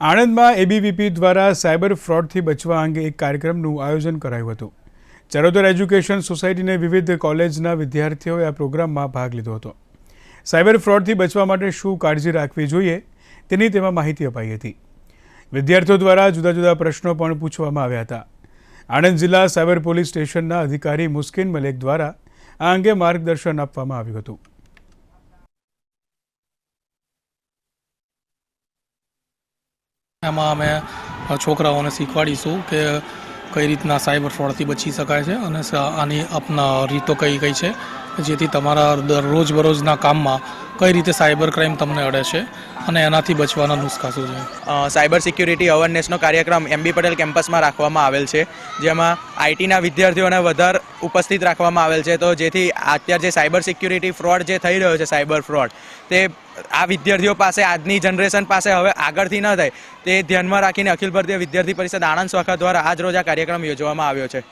આણંદમાં એબીવીપી દ્વારા સાયબર ફ્રોડથી બચવા અંગે એક કાર્યક્રમનું આયોજન કરાયું હતું. ચરોતર એજ્યુકેશન સોસાયટીને વિવિધ કોલેજના વિદ્યાર્થીઓએ આ પ્રોગ્રામમાં ભાગ લીધો હતો. સાયબર ફ્રોડથી બચવા માટે શું કાળજી રાખવી જોઈએ તેની તેમાં માહિતી અપાઈ હતી. વિદ્યાર્થીઓ દ્વારા જુદા જુદા પ્રશ્નો પણ પૂછવામાં આવ્યા હતા. આણંદ જિલ્લા સાયબર પોલીસ સ્ટેશનના અધિકારી મુસ્કિન મલેક દ્વારા આ અંગે માર્ગદર્શન આપવામાં આવ્યું હતું. એમાં અમે છોકરાઓને શીખવાડીશું કે કઈ રીતના સાયબર ફ્રોડથી બચી શકાય છે અને આની આપના રીતો કઈ કઈ છે, જેથી તમારા દરરોજ બરોજના કામમાં કઈ રીતે સાયબર ક્રાઇમ તમને અડે છે અને એનાથી બચવાના નુસ્ખા શું છે સાયબર સિક્યુરિટી અવેરનેસનો કાર્યક્રમ એમબી પટેલ કેમ્પસમાં રાખવામાં આવેલ છે, જેમાં આઈટીના વિદ્યાર્થીઓને વધારે ઉપસ્થિત રાખવામાં આવેલ છે. તો જેથી અત્યારે જે સાયબર સિક્યુરિટી ફ્રોડ જે થઈ રહ્યો છે, સાયબર ફ્રોડ, તે આ વિદ્યાર્થીઓ પાસે, આજની જનરેશન પાસે હવે આગળથી ન થાય. તે ધ્યાનમાં રાખીને અખિલ ભારતીય વિદ્યાર્થી પરિષદ આણંદ શાખા દ્વારા આજ રોજ આ કાર્યક્રમ યોજવામાં આવ્યો છે.